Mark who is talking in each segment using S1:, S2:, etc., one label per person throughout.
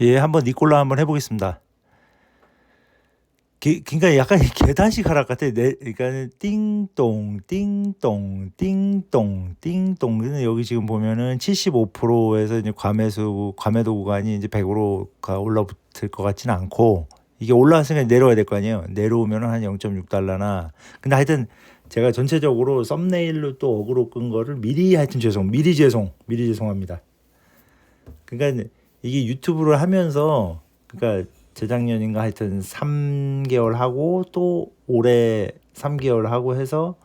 S1: 예, 한번 니콜라 한번 해보겠습니다. 기, 그러니까 약간 계단식 하락 같아. 내, 그러니까 띵동, 띵동, 띵동, 띵동. 여기 지금 보면은 75%에서 이제 과매수, 과매도 구간이 이제 100으로 올라붙을 것 같지는 않고 이게 올라왔으니까 내려와야 될 거 아니에요. 내려오면은 한 0.6달러나. 근데 하여튼 제가 전체적으로 썸네일로 또 어그로 끈 거를 미리 하여튼 죄송, 미리 죄송, 미리 죄송합니다. 그러니까 이게 유튜브를 하면서 그러니까 재작년인가 하여튼 3개월 하고 또 올해 3개월 하고 해서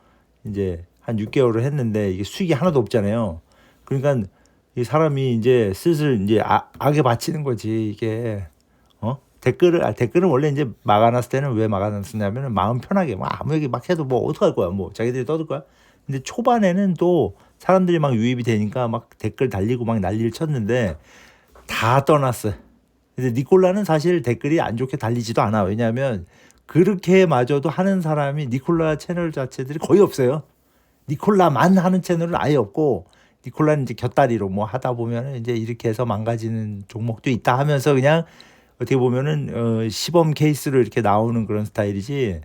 S1: 이제 한 6개월을 했는데 이게 수익이 하나도 없잖아요. 그러니까 이 사람이 이제 슬슬 이제 아, 악에 바치는 거지 이게 어 댓글을 아, 댓글은 원래 이제 막아놨을 때는 왜 막아놨었냐면은 마음 편하게 뭐 아무 얘기 막 해도 뭐 어떡할 거야 뭐 자기들이 떠들 거야. 근데 초반에는 또 사람들이 막 유입이 되니까 막 댓글 달리고 막 난리를 쳤는데 다 떠났어요. 근데 니콜라는 사실 댓글이 안 좋게 달리지도 않아. 왜냐하면 그렇게 마저도 하는 사람이 니콜라 채널 자체들이 거의 없어요. 니콜라만 하는 채널은 아예 없고 니콜라는 이제 곁다리로 뭐 하다 보면은 이제 이렇게 해서 망가지는 종목도 있다 하면서 그냥 어떻게 보면은 어 시범 케이스로 이렇게 나오는 그런 스타일이지.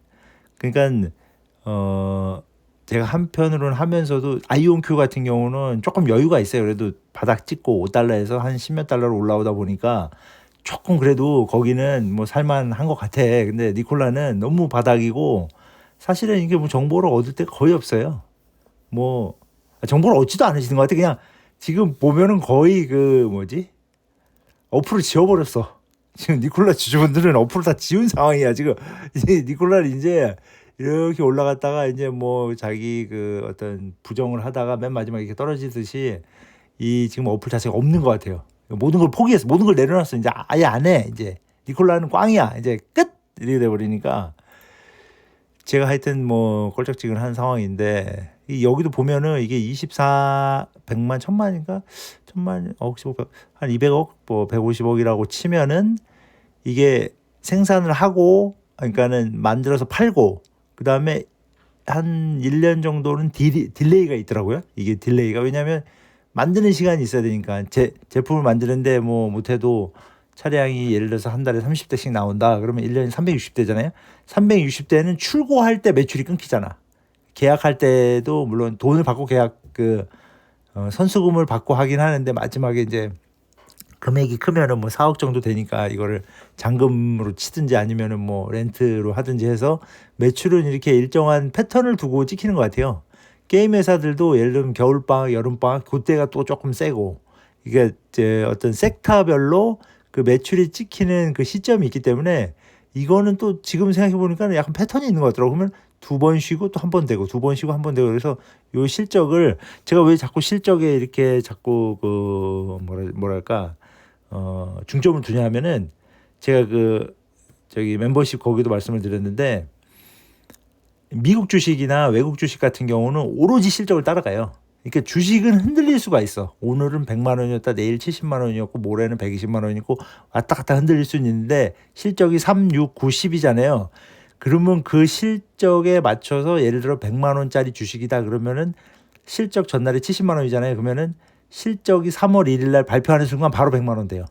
S1: 그러니까 어 제가 한편으로는 하면서도 아이온큐 같은 경우는 조금 여유가 있어요. 그래도 바닥 찍고 5달러에서 한 10몇 달러로 올라오다 보니까 조금 그래도 거기는 뭐 살만한 것 같아. 근데 니콜라는 너무 바닥이고 사실은 이게 뭐 정보를 얻을 때가 거의 없어요. 뭐 정보를 얻지도 않으시는 것 같아. 그냥 지금 보면은 거의 그 뭐지 어플을 지워버렸어. 지금 니콜라 주주분들은 어플을 다 지운 상황이야. 지금 이제 니콜라를 이제 이렇게 올라갔다가 이제 뭐 자기 그 어떤 부정을 하다가 맨 마지막에 이렇게 떨어지듯이 이 지금 어플 자체가 없는 것 같아요. 모든 걸 포기했어. 모든 걸 내려놨어. 이제 아예 안 해. 이제 니콜라는 꽝이야. 이제 끝 이렇게 돼 버리니까 제가 하여튼 뭐 꼴짝지근한 상황인데 이 여기도 보면은 이게 24 100만 천만인가 천만 억씩 한 200억 뭐 150억이라고 치면은 이게 생산을 하고 그러니까는 만들어서 팔고 그다음에 한 1년 정도는 딜, 딜레이가 있더라고요. 이게 딜레이가 왜냐면 만드는 시간이 있어야 되니까 제, 제품을 만드는데 뭐 못해도 차량이 예를 들어서 한 달에 30대씩 나온다. 그러면 1년에 360대잖아요. 360대는 출고할 때 매출이 끊기잖아. 계약할 때도 물론 돈을 받고 계약 그 어, 선수금을 받고 하긴 하는데 마지막에 이제 금액이 크면은 뭐 4억 정도 되니까 이거를 잔금으로 치든지 아니면은 뭐 렌트로 하든지 해서 매출은 이렇게 일정한 패턴을 두고 찍히는 것 같아요. 게임 회사들도 예를 들면 겨울방학, 여름방학 그때가 또 조금 세고 이게 이제 어떤 섹터별로 그 매출이 찍히는 그 시점이 있기 때문에 이거는 또 지금 생각해 보니까 약간 패턴이 있는 것 같더라고. 그러면 두 번 쉬고 또 한 번 되고 두 번 쉬고 한 번 되고 그래서 요 실적을 제가 왜 자꾸 실적에 이렇게 자꾸 그 뭐라 뭐랄까 어 중점을 두냐면은 제가 그 저기 멤버십 거기도 말씀을 드렸는데 미국 주식이나 외국 주식 같은 경우는 오로지 실적을 따라가요. 그러니까 주식은 흔들릴 수가 있어. 오늘은 100만 원이었다, 내일 70만 원이었고, 모레는 120만 원이고, 왔다 갔다 흔들릴 수는 있는데, 실적이 3, 6, 9, 10이잖아요. 그러면 그 실적에 맞춰서 예를 들어 100만 원짜리 주식이다 그러면은 실적 전날에 70만 원이잖아요. 그러면은 실적이 3월 1일 날 발표하는 순간 바로 100만 원 돼요.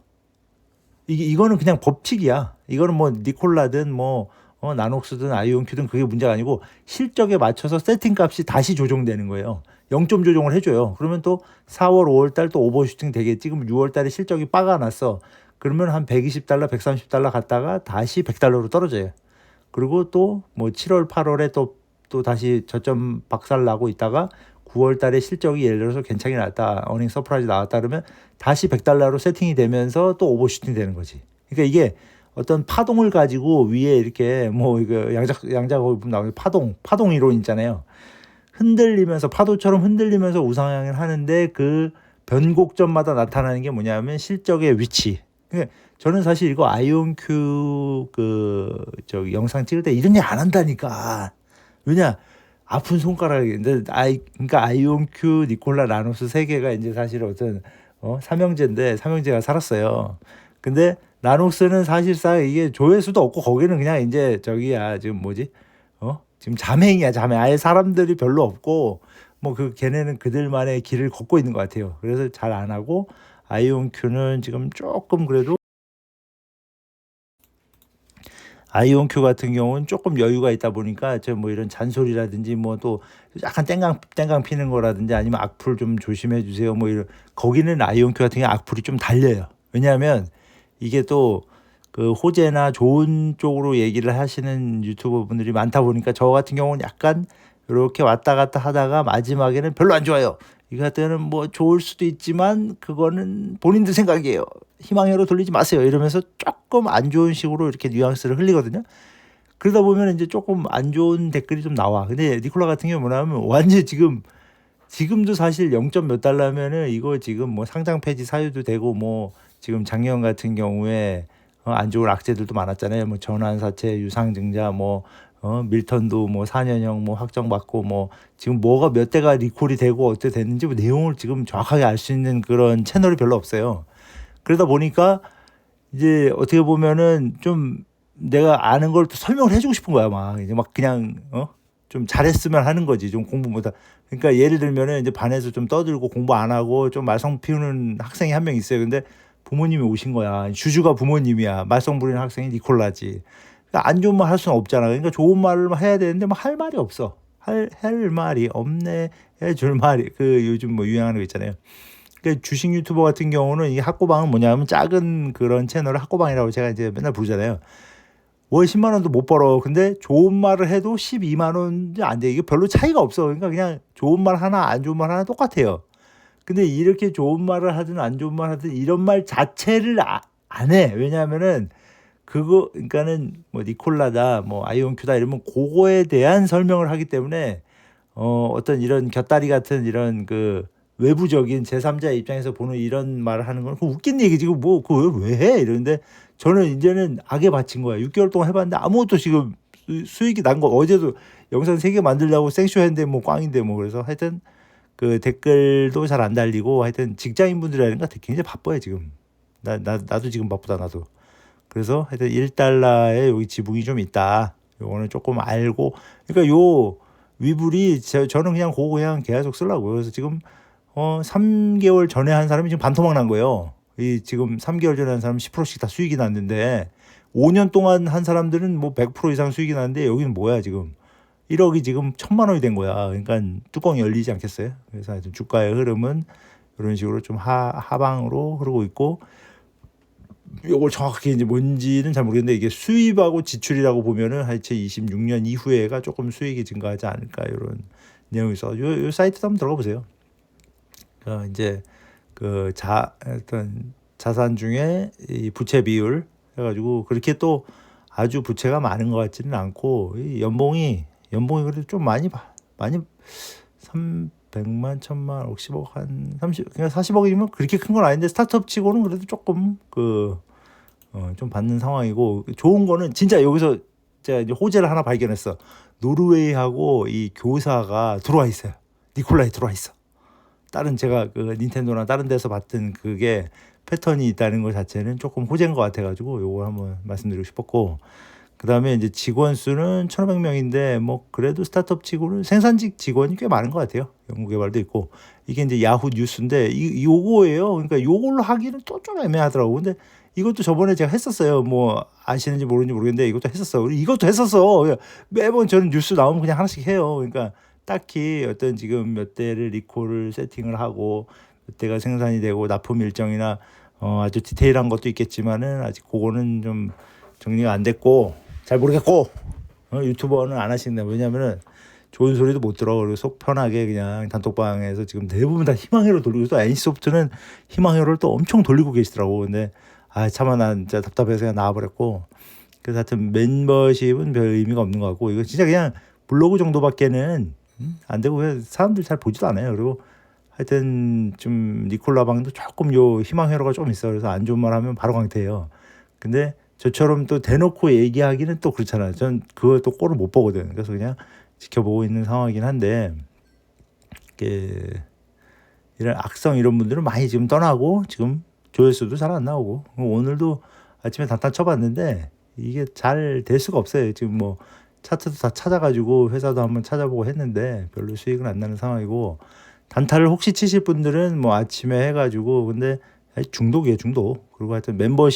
S1: 이게 이거는 그냥 법칙이야. 이거는 뭐 니콜라든 뭐 어, 나녹스든 아이온큐든 그게 문제가 아니고 실적에 맞춰서 세팅 값이 다시 조정되는 거예요. 0점 조정을 해줘요. 그러면 또 4월, 5월 달 또 오버슈팅 되겠지. 그럼 6월 달에 실적이 빠가 났어. 그러면 한 120달러, 130달러 갔다가 다시 100달러로 떨어져요. 그리고 또 뭐 7월, 8월에 또, 또 다시 저점 박살 나고 있다가 9월 달에 실적이 예를 들어서 괜찮게 나왔다. 어닝 서프라이즈 나왔다 그러면 다시 100달러로 세팅이 되면서 또 오버슈팅 되는 거지. 그러니까 이게 어떤 파동을 가지고 위에 이렇게 뭐 이거 양자 양자고 나오는 파동 파동 이론 있잖아요. 흔들리면서 파도처럼 흔들리면서 우상향을 하는데 그 변곡점마다 나타나는 게 뭐냐면 실적의 위치. 그러니까 저는 사실 이거 아이온큐 그 저기 영상 찍을 때 이런 얘기 안 한다니까. 왜냐 아픈 손가락인데 아이 그러니까 아이온큐 니콜라 라노스 세 개가 이제 사실 어떤 어 삼형제인데 삼형제가 살았어요. 근데 나녹스는 사실상 이게 조회수도 없고 거기는 그냥 이제 저기야 지금 뭐지? 어? 지금 자맹이야 자맹. 아예 사람들이 별로 없고 뭐 그 걔네는 그들만의 길을 걷고 있는 것 같아요. 그래서 잘 안 하고 아이온큐는 지금 조금 그래도 아이온큐 같은 경우는 조금 여유가 있다 보니까 저 뭐 이런 잔소리라든지 뭐 또 약간 땡강 땡강 피는 거라든지 아니면 악플 좀 조심해 주세요. 뭐 이런 거기는 아이온큐 같은 경우 악플이 좀 달려요. 왜냐하면 이게 또 그 호재나 좋은 쪽으로 얘기를 하시는 유튜버 분들이 많다 보니까 저 같은 경우는 약간 이렇게 왔다 갔다 하다가 마지막에는 별로 안 좋아요. 이거 같은 뭐 좋을 수도 있지만 그거는 본인들 생각이에요. 희망회로 돌리지 마세요. 이러면서 조금 안 좋은 식으로 이렇게 뉘앙스를 흘리거든요. 그러다 보면 이제 조금 안 좋은 댓글이 좀 나와. 근데 니콜라 같은 경우 뭐냐면 완전 지금 지금도 사실 0. 몇 달러면은 이거 지금 뭐 상장 폐지 사유도 되고 뭐 지금 작년 같은 경우에 어, 안 좋은 악재들도 많았잖아요. 뭐 전환 사채 유상증자 뭐 어, 밀턴도 뭐 4년형 뭐 확정받고 뭐 지금 뭐가 몇 대가 리콜이 되고 어떻게 됐는지 뭐 내용을 지금 정확하게 알 수 있는 그런 채널이 별로 없어요. 그러다 보니까 이제 어떻게 보면은 좀 내가 아는 걸 또 설명을 해주고 싶은 거야 막 이제 막 그냥 어 좀 잘했으면 하는 거지 좀 공부 못하 그러니까 예를 들면은 이제 반에서 좀 떠들고 공부 안 하고 좀 말썽 피우는 학생이 한 명 있어요 근데 부모님이 오신 거야 주주가 부모님이야 말썽 부리는 학생이 니콜라지 그러니까 안 좋은 말 할 수는 없잖아 그러니까 좋은 말을 해야 되는데 뭐 할 말이 없어 할, 할 말이 없네 해줄 말이 그 요즘 뭐 유행하는 거 있잖아요 그 주식 유튜버 같은 경우는 이 학고방은 뭐냐면 작은 그런 채널을 학고방이라고 제가 이제 맨날 부르잖아요. 월 10만 원도 못 벌어. 근데 좋은 말을 해도 12만 원이 안 돼. 이게 별로 차이가 없어. 그러니까 그냥 좋은 말 하나, 안 좋은 말 하나 똑같아요. 근데 이렇게 좋은 말을 하든 안 좋은 말 하든 이런 말 자체를 아, 안 해. 왜냐하면은 그거 그러니까는 뭐 니콜라다 뭐 아이온큐다 이러면 그거에 대한 설명을 하기 때문에 어 어떤 이런 곁다리 같은 이런 그 외부적인 제3자 입장에서 보는 이런 말을 하는 건 웃긴 얘기지. 뭐, 그거 왜 해? 이러는데 저는 이제는 악에 바친 거야. 6개월 동안 해봤는데 아무것도 지금 수익이 난 거. 어제도 영상 3개 만들려고 생쇼 했는데 뭐 꽝인데 뭐 그래서 하여튼 그 댓글도 잘 안 달리고 하여튼 직장인분들이라든가 굉장히 바빠요, 지금. 나, 나, 나도 지금 바쁘다, 나도. 그래서 하여튼 1달러에 여기 지붕이 좀 있다. 요거는 조금 알고. 그러니까 요 위불이 저, 저는 그냥 그거 그냥 계속 쓰려고요. 그래서 지금 어 3개월 전에 한 사람이 지금 반토막 난 거예요. 이 지금 3개월 전에 한 사람 10%씩 다 수익이 났는데 5년 동안 한 사람들은 뭐 100% 이상 수익이 났는데 여기는 뭐야 지금 1억이 지금 천만 원이 된 거야. 그러니까 뚜껑이 열리지 않겠어요? 그래서 하여튼 주가의 흐름은 이런 식으로 좀 하, 하방으로 흐르고 있고 요걸 정확하게 이제 뭔지는 잘 모르겠는데 이게 수입하고 지출이라고 보면은 하여튼 26년 이후에가 조금 수익이 증가하지 않을까 이런 내용이 있어. 요, 요 사이트 한번 들어가 보세요. 어, 이제 그 자 어떤 자산 중에 이 부채 비율 해가지고 그렇게 또 아주 부채가 많은 것 같지는 않고 이 연봉이 연봉이 그래도 좀 많이 봐 많이 300만 천만 50억 한 30, 그냥 40억이면 그렇게 큰 건 아닌데 스타트업 치고는 그래도 조금 그, 어, 좀 받는 상황이고, 좋은 거는 진짜 여기서 제가 이제 호재를 하나 발견했어. 노르웨이하고 이 교사가 들어와 있어요. 니콜라이 들어와 있어. 다른 제가 그 닌텐도나 다른 데서 봤던 그게 패턴이 있다는 것 자체는 조금 호재인 것 같아가지고 요걸 한번 말씀드리고 싶었고, 그 다음에 이제 직원 수는 1,500명인데 뭐 그래도 스타트업 치고는 생산직 직원이 꽤 많은 것 같아요. 연구개발도 있고 이게 이제 야후 뉴스인데 이 요거예요. 그러니까 요걸로 하기는 또 좀 애매하더라고. 근데 이것도 저번에 제가 했었어요. 뭐 아시는지 모르는지 모르겠는데 이것도 했었어. 이것도 했었어. 매번 저는 뉴스 나오면 그냥 하나씩 해요. 그러니까 딱히 어떤 지금 몇 대를 리콜을 세팅을 하고 몇 대가 생산이 되고 납품 일정이나 어 아주 디테일한 것도 있겠지만은 아직 그거는 좀 정리가 안 됐고 잘 모르겠고. 어, 유튜버는 안 하시는데 왜냐면은 좋은 소리도 못 들어. 그리고 속 편하게 그냥 단톡방에서 지금 대부분 다 희망회로 돌리고 또 NC소프트는 희망회로를 또 엄청 돌리고 계시더라고. 근데 아 차마 난 진짜 답답해서 그냥 나와버렸고. 그래서 하여튼 멤버십은 별 의미가 없는 것 같고 이거 진짜 그냥 블로그 정도밖에는 음, 안 되고 왜 사람들 잘 보지도 않아요. 그리고 하여튼 좀 니콜라 방도 조금 요 희망회로가 좀 있어. 그래서 안 좋은 말 하면 바로 강퇴해요. 근데 저처럼 또 대놓고 얘기하기는 또 그렇잖아요. 전 그걸 또 꼴을 못 보거든. 그래서 그냥 지켜보고 있는 상황이긴 한데, 그 이런 악성 이런 분들은 많이 지금 떠나고 지금 조회수도 잘 안 나오고 오늘도 아침에 단탄 쳐봤는데 이게 잘 될 수가 없어요. 지금 뭐 차트도 다 찾아가지고 회사도 한번 찾아보고 했는데 별로 수익은 안 나는 상황이고 단타를 혹시 치실 분들은 뭐 아침에 해가지고 근데 중독이에요 중독. 그리고 하여튼 멤버십